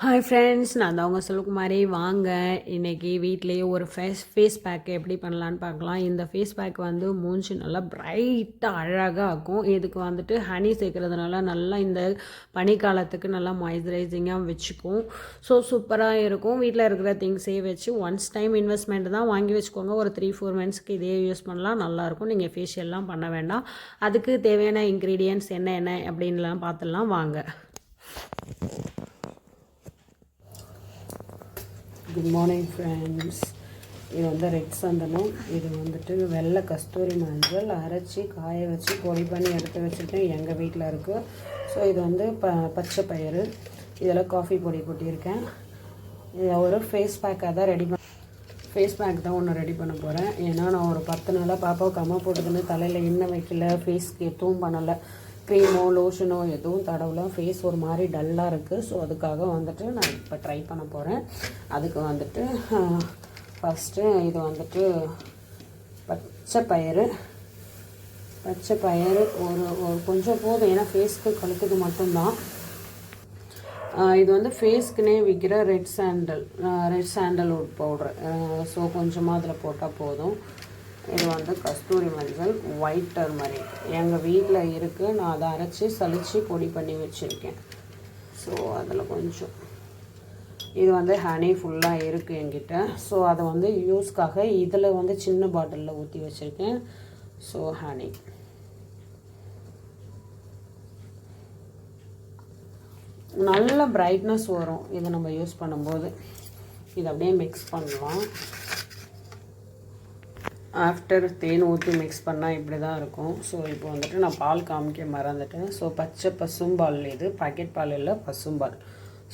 Hi friends நான் தான் உங்கள் சொல்லுக்குமாரி வாங்க இன்றைக்கி வீட்லேயே ஒரு ஃபேஸ் ஃபேஸ் பேக் எப்படி பண்ணலான்னு பார்க்கலாம். இந்த ஃபேஸ் பேக் வந்து மூஞ்சி நல்லா பிரைட்டாக அழகாக இருக்கும். இதுக்கு வந்துட்டு ஹனி சேர்க்குறதுனால நல்லா இந்த பனிக்காலத்துக்கு நல்லா மாய்ஸ்சரைசிங்காக வச்சுக்கும். ஸோ சூப்பராக இருக்கும். வீட்டில் இருக்கிற திங்ஸே வச்சு ஒன்ஸ் டைம் இன்வெஸ்ட்மெண்ட் தான் வாங்கி வச்சுக்கோங்க. ஒரு த்ரீ ஃபோர் மந்த்ஸ்க்கு இதே யூஸ் பண்ணலாம். நல்லாயிருக்கும் நீங்கள் ஃபேஷியல்லாம் பண்ண வேண்டாம். அதுக்கு தேவையான இன்க்ரீடியன்ஸ் என்ன என்ன அப்படின்லாம் பார்த்துலாம் வாங்க. குட் மார்னிங் ஃப்ரெண்ட்ஸ் இது வந்து ரெட் சந்தனம் இது வந்துட்டு வெள்ளை கஸ்தூரி மஞ்சள் அரைச்சி காய வச்சு பொடி பண்ணி எடுத்து வச்சுருக்கேன். எங்கள் வீட்டில் இருக்குது ஸோ இது வந்து ப பச்சை பயிறு. இதில் காஃபி பொடி கொட்டியிருக்கேன். இது ஒரு ஃபேஸ் பேக்காக தான் ரெடி பண்ண ஃபேஸ் பேக் தான் ஒன்று ரெடி பண்ண போகிறேன் ஏன்னா நான் ஒரு பத்து நாளாக பாப்பாவுக்கு அம்மா போட்டுக்கின்னு தலையில் எண்ணெய் வைக்கல ஃபேஸ்க்கு எதுவும் பண்ணலை. க்ரீமோ லோஷனோ எதுவும் தடவுல. ஃபேஸ் ஒரு மாதிரி டல்லாக இருக்குது ஸோ அதுக்காக வந்துட்டு நான் இப்போ ட்ரை பண்ண போகிறேன் அதுக்கு வந்துட்டு ஃபஸ்ட்டு இது வந்துட்டு பச்சை பயிறு. பச்சை பயிறு ஒரு ஒரு கொஞ்சம் போதும். ஏன்னா ஃபேஸ்க்கு கழுத்துக்கு மட்டும்தான். இது வந்து ஃபேஸ்க்குனே விற்கிற red sandal red sandalwood powder so கொஞ்சமாக அதில் போட்டால் போதும். இது வந்து கஸ்தூரி மஞ்சள் ஒயிட் டர்மரிக் எங்கள் வீட்டில் இருக்குது நான் அதை அரைச்சி சளிச்சு பொடி பண்ணி வச்சுருக்கேன். ஸோ அதில் கொஞ்சம். இது வந்து ஹனி ஃபுல்லாக இருக்குது என்கிட்ட. ஸோ அதை வந்து யூஸ்க்காக இதில் வந்து சின்ன பாட்டிலில் ஊற்றி வச்சுருக்கேன். ஸோ ஹனி நல்ல பிரைட்னஸ் வரும். இதை நம்ம யூஸ் பண்ணும்போது. இதை அப்படியே மிக்ஸ் பண்ணலாம். ஆஃப்டர் தேன் ஊற்றி மிக்ஸ் பண்ணால் இப்படி தான் இருக்கும். ஸோ இப்போ வந்துட்டு நான் பால் காமிக்க மறந்துட்டேன். ஸோ பச்சை பசும்பால் இது. பாக்கெட் பால் இல்லை பசும்பால்.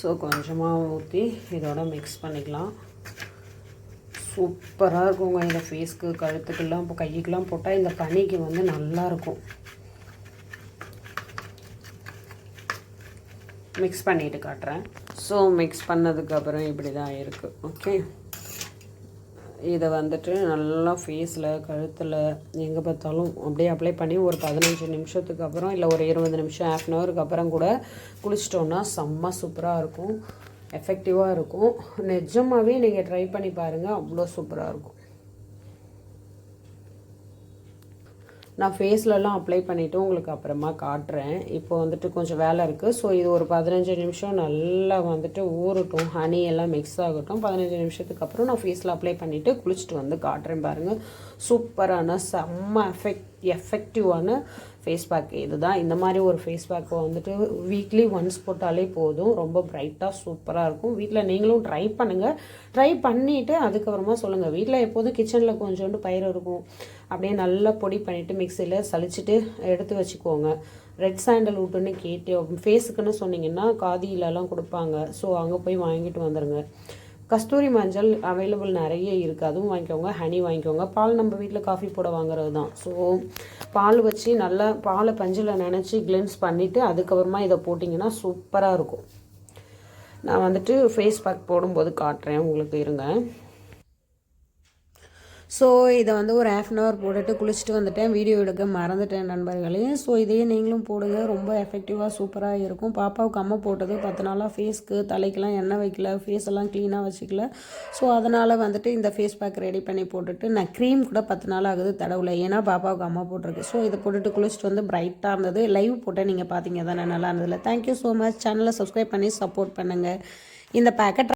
ஸோ கொஞ்சமாக ஊற்றி இதோட மிக்ஸ் பண்ணிக்கலாம். சூப்பராக இருக்குங்க. இந்த ஃபேஸ்க்கு கழுத்துக்கெல்லாம் இப்போ கைக்கெலாம் போட்டால் இந்த பனிக்கு வந்து நல்லாயிருக்கும் மிக்ஸ் பண்ணிவிட்டு காட்டுறேன். ஸோ மிக்ஸ் பண்ணதுக்கப்புறம் இப்படி தான் இருக்குது ஓகே இதை வந்துட்டு நல்லா ஃபேஸில் கழுத்தில் எங்கே பார்த்தாலும் அப்படியே அப்ளை பண்ணி ஒரு பதினஞ்சு நிமிஷத்துக்கு அப்புறம் இல்லை ஒரு இருபது நிமிஷம் ஆஃப் அன் ஹவருக்கு அப்புறம் கூட குளிச்சிட்டோன்னா செம்ம சூப்பராக இருக்கும். எஃபெக்டிவாக இருக்கும். நிஜமாகவே நீங்கள் ட்ரை பண்ணி பாருங்கள் அவ்வளோ சூப்பராக இருக்கும். நான் ஃபேஸ்லலாம் அப்ளை பண்ணிவிட்டு உங்களுக்கு அப்புறமா காட்டுறேன். இப்போ வந்துட்டு கொஞ்சம் வேலை இருக்குது ஸோ இது ஒரு பதினஞ்சு நிமிஷம் நல்லா வந்துட்டு ஊறட்டும். ஹனி எல்லாம் மிக்ஸ் ஆகட்டும். பதினஞ்சு நிமிஷத்துக்கு அப்புறம் நான் ஃபேஸில் அப்ளை பண்ணிவிட்டு குளிச்சுட்டு வந்து காட்டுறேன் பாருங்கள் சூப்பரான செம்ம எஃபெக்ட் எஃபெக்டிவான ஃபேஸ் பேக் இதுதான். இந்த மாதிரி ஒரு ஃபேஸ் பேக்கை வந்துட்டு வீக்லி ஒன்ஸ் போட்டாலே போதும். ரொம்ப ப்ரைட்டாக சூப்பராக இருக்கும். வீட்டில் நீங்களும் ட்ரை பண்ணுங்கள் ட்ரை பண்ணிவிட்டு அதுக்கப்புறமா சொல்லுங்கள் வீட்டில் எப்போதும் கிச்சனில் கொஞ்சோண்டு பயிர் இருக்கும். அப்படியே நல்லா பொடி பண்ணிவிட்டு மிக்சியில் சளிச்சிட்டு எடுத்து வச்சுக்கோங்க. ரெட் சாண்டல் உட்டுன்னு கேட்டு ஃபேஸுக்குன்னு சொன்னீங்கன்னா காதியிலலாம் கொடுப்பாங்க. ஸோ அங்கே போய் வாங்கிட்டு வந்துடுங்க கஸ்தூரி மஞ்சள் அவைலபிள் நிறைய இருக்குது அதுவும் வாங்கிக்கோங்க. ஹனி வாங்கிக்கோங்க. பால் நம்ம வீட்டில் காஃபி போட வாங்குறது தான். ஸோ பால் வச்சு நல்லா பாலை பஞ்சில் நினச்சி கிளென்ஸ் பண்ணிவிட்டு அதுக்கப்புறமா இதை போட்டிங்கன்னா சூப்பராக இருக்கும். நான் வந்துட்டு ஃபேஸ் பேக் போடும்போது காட்டுறேன். உங்களுக்கு இருங்க. ஸோ இதை வந்து ஒரு ஆஃப் அன் ஹவர் போட்டுட்டு குளிச்சுட்டு வந்துட்டேன். வீடியோ எடுக்க மறந்துட்டேன் நண்பர்களே ஸோ இதையே நீங்களும் போடுங்க. ரொம்ப எஃபெக்டிவாக சூப்பராக இருக்கும். பாப்பாவுக்கு அம்மா போட்டது பத்து நாளாக ஃபேஸ்க்கு தலைக்கெலாம் எண்ணெய் வைக்கல ஃபேஸ் எல்லாம் க்ளீனாக வச்சுக்கல. ஸோ அதனால் வந்துட்டு இந்த ஃபேஸ் பேக் ரெடி பண்ணி போட்டுட்டு நான் க்ரீம் கூட பத்து நாள் ஆகுது தடவுல. ஏன்னா பாப்பாவுக்கு அம்மா போட்டிருக்கு. ஸோ இதை போட்டுட்டு குளிச்சுட்டு வந்து பிரைட்டாக இருந்தது. லைவ் போட்டால் நீங்கள் பார்த்தீங்க தானே நல்லா இருந்ததில்ல தேங்க்யூ ஸோ மச் சேனலை சப்ஸ்கிரைப் பண்ணி சப்போர்ட் பண்ணுங்கள் இந்த பேக்கெட்